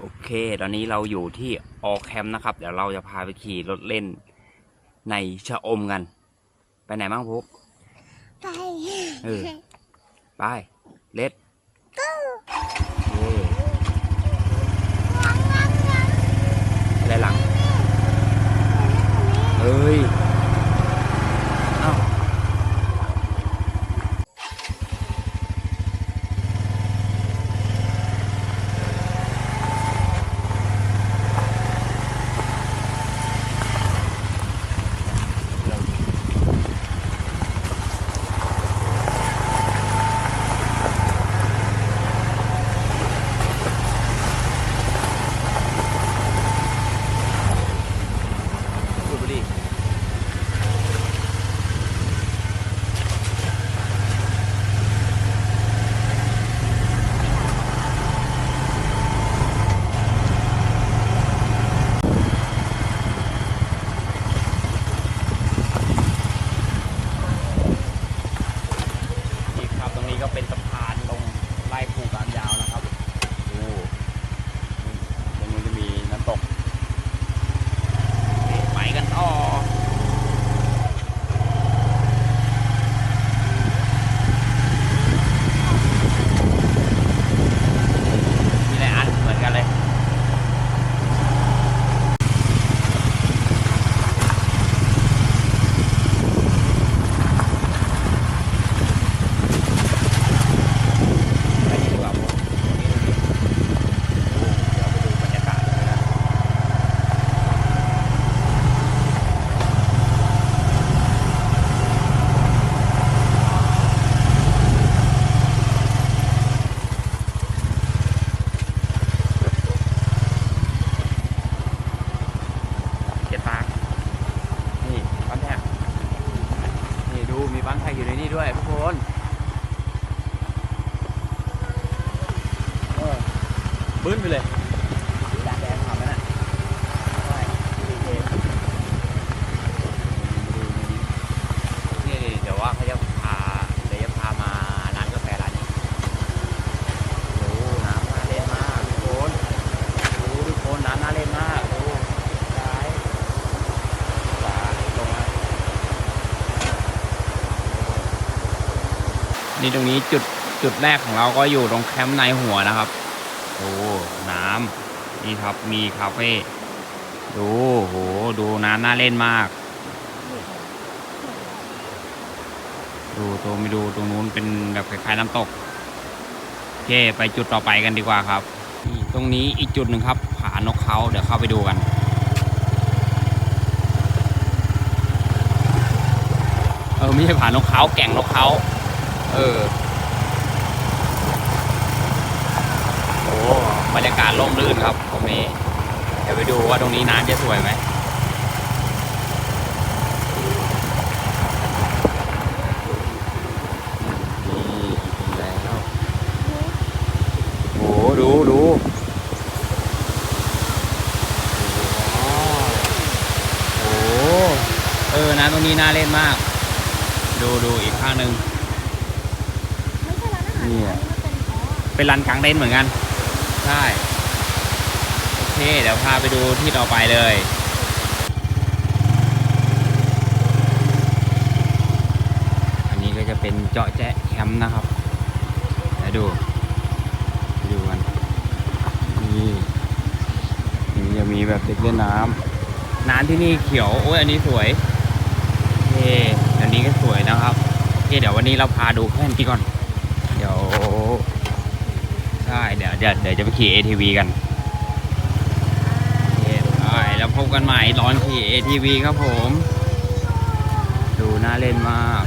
โอเค ตอนนี้เราอยู่ที่ออแคมป์นะครับ เดี๋ยวเราจะพาไปขี่รถเล่นในชะอมกัน ไปไหนบ้างพุกไปเออไป เล็ดอะ มีบ้านแท็กอยู่ในนี้ด้วยทุกคนเออบึ้นไปเลยแดงแดงผ่านไหมน่ะใช่ดีเจนี่นี่เดี๋ยวว่าเขาจะพาเดี๋ยวจะพามาร้านกาแฟร้านนี้โอ้น้ำน่าเล่นมากทุกคนดูทุกคนน้ำน่าเล่นมากดูซ้าย ขวาลงมา นี่ตรงนี้จุดจุดแรกของเราก็อยู่ตรงแคมป์ในหัวนะครับโอ้น้ำนี่ครับมีคาเฟ่ดูโหดูน้ำน่าเล่นมาก ดูตรงไปดูตรงนู้นเป็นแบบคล้ายๆน้ำตกโอเคไปจุดต่อไปกันดีกว่าครับนี่ตรงนี้อีกจุดหนึ่งครับผานกเขาเดี๋ยวเข้าไปดูกันเออไม่ใช่ผานกเขาแก่งนกเขา เออโอ้บรรยากาศร่มรื่นครับตรงนี้ เดี๋ยวไปดูว่าตรงนี้น้ำจะสวยไหมนี่ถึงแล้วโอ้ดูดูโอ้เออนะตรงนี้น่าเล่นมาก ดูดูอีกข้างหนึ่ง นอาหารนี่อันอะนี้มันเป็นอ๋อเป็นลานกลางเต็นท์เหมือนกัน ใช่ โอเค เดี๋ยวพาไปดูที่ต่อไปเลยอันนี้ก็จะเป็นเจาะแจ๊ะแคมป์นะครับเดี๋ยวดูไปดูกัน นี่นี่จะมีแบบเด็กเล่นน้ำ น้ำที่นี่เขียว โอ้ยอันนี้สวยโอเคอันนี้ก็สวยนะครับ โอเค เดี๋ยววันนี้เราพาดูแค่นี้ก่อนเดี๋ ยวใช่เดี๋ยวเดี๋ยวเดี๋ยวจะไปขี่ ATV กันโอเคได้แล้วพบกันใหม่ตอนขี่ ATV ครับผม ดูน่าเล่นมาก